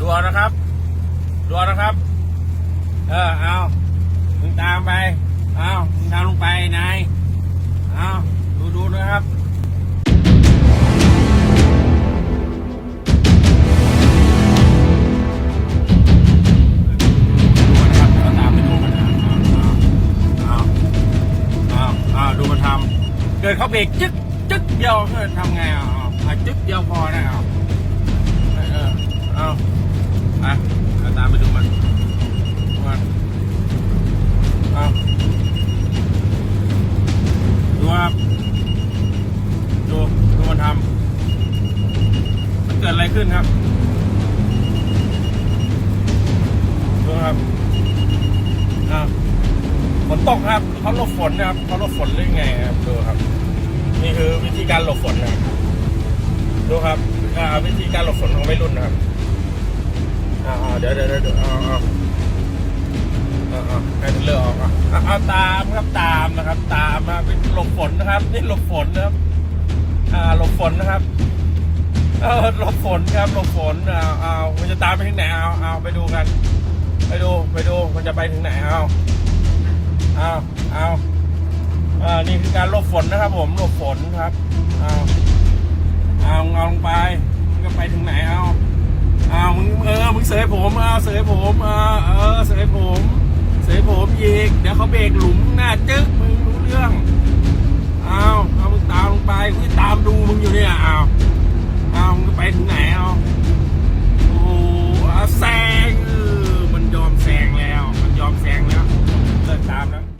ดูเอานะครับดูเอานะครับ เออเอามึงตามไปเอามึงตามลงไปนายเอาดูดูนะครับดูมันครับเอาตามไปดูมันนะเอาเอาเอาเอาดูมันทำเกิดเขาเบรกจึ๊กจึ๊กเดียวเพื่อทำไงอะจึ๊กเดียวพอนะ ครับ ดู ดูมันทำมันเกิดอะไรขึ้นครับ ดูครับอ่าฝนตกครับเขาหลบฝนนะครับเขาหลบฝนหรือไงครับ ดูครับ นี่คือวิธีการหลบฝนนะครับดูครับอ่าวิธีการหลบฝนของวัยรุ่นนะครับ อ่าเดี๋ยวเดี๋ยวเดี๋ยวเอาเอาเอา เอาตามครับตามนะครับตามมาเป็นหลบฝนนะครับ นี่หลบฝนนะครับ อ่าหลบฝนนะครับเออหลบฝนครับหลบฝนเอาเอามันจะตามไปถึงไหนเอาเอาไปดูกัน ไปดูไปดูมันจะไปถึงไหนเอาเอาเอาอ่านี่คือการหลบฝนนะครับ ผมหลบฝนครับเอาเอาเอาลงไปมันก็ไปถึงไหนเอาเอามึงเออมึงเสยผมเอาเสยผมเออเออเสยผม เขาเบรกหลุมหน้าจึ๊กมึงรู้เรื่องเอาเอามึงตามลงไปกูตามดูมึงอยู่เนี่ยเอาเอามึงไปถึงไหน